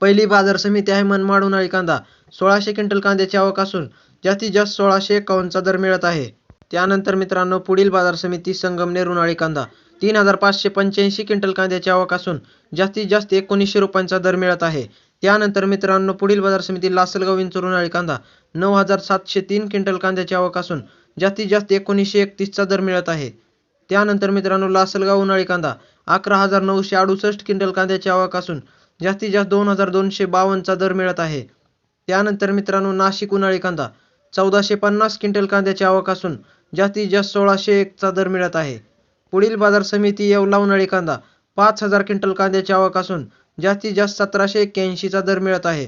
पहिली बाजार समिती आहे मनमाड उन्हाळी कांदा. सोळाशे क्विंटल कांद्याची आवक असून जास्तीत जास्त सोळाशे एकावन्नचा दर मिळत आहे. त्यानंतर मित्रांनो पुढील बाजार समिती संगमनेर उन्हाळी कांदा. तीन हजार पाचशे पंच्याऐंशी क्विंटल कांद्याची आवक असून जास्तीत जास्त एकोणीसशे रुपयांचा दर मिळत आहे. त्यानंतर मित्रांनो पुढील बाजार समिती लासलगाव विंचूर उन्हाळी कांदा. नऊ हजार सातशे तीन क्विंटल कांद्याची आवक असून जास्तीत जास्त एकोणीसशे एकतीसचा दर मिळत आहे. त्यानंतर मित्रांनो लासलगाव उन्हाळी कांदा. अकरा हजार नऊशे अडुसष्ट क्विंटल कांद्याची आवक असून जास्तीत जास्त दोन हजार दोनशे बावन्नचा दर मिळत आहे. त्यानंतर मित्रांनो नाशिक उन्हाळी कांदा. चौदाशे पन्नास क्विंटल कांद्याची आवक असून जास्तीत जास्त सोळाशे एकचा दर मिळत आहे. पुढील बाजार समिती येवला उन्हाळी कांदा. पाच हजार क्विंटल कांद्याची आवक असून जास्तीत जास्त सतराशे एक्क्याऐंशीचा दर मिळत आहे.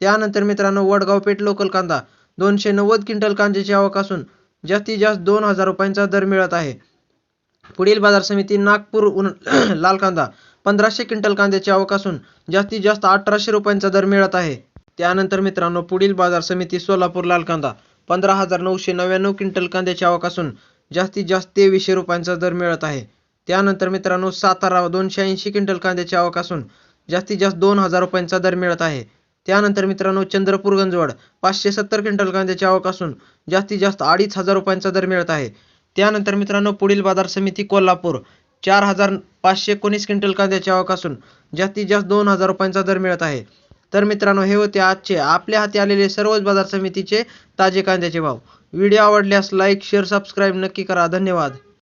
त्यानंतर मित्रांनो वडगाव पेठ लोकल कांदा. दोनशे नव्वद क्विंटल कांद्याची आवक असून जास्तीत जास्त दोन हजार रुपयांचा दर मिळत आहे. पुढील बाजार समिती नागपूर उन लाल कांदा पंधराशे क्विंटल कांद्याची आवक असून जास्तीत जास्त अठराशे रुपयांचा दर मिळत आहे. त्यानंतर मित्रांनो पुढील बाजार समिती सोलापूर लाल कांदा पंधरा हजार नऊशे नव्याण्णव क्विंटल कांद्याची आवक असून जास्तीत जास्त तेवीसशे रुपयांचा दर मिळत आहे. त्यानंतर मित्रांनो सातारा दोनशे ऐंशी क्विंटल कांद्याची आवक असून जास्तीत जास्त दोन हजार रुपयांचा दर मिळत आहे. त्यानंतर मित्रांनो चंद्रपूर गंजवड पाचशे सत्तर क्विंटल कांद्याची आवक असून जास्तीत जास्त अडीच हजार रुपयांचा दर मिळत आहे. त्यानंतर मित्रांनो पुढील बाजार समिती कोल्हापूर. चार हजार पाचशे एकोणीस क्विंटल कांद्याची आवक असून जास्तीत जास्त दोन हजार रुपयांचा दर मिळत आहे. तर मित्रांनो हे होते आजचे आपल्या हाती आलेले सर्वच बाजार समितीचे ताजे कांद्याचे भाव. व्हिडिओ आवडल्यास लाईक शेअर सबस्क्राईब नक्की करा. धन्यवाद.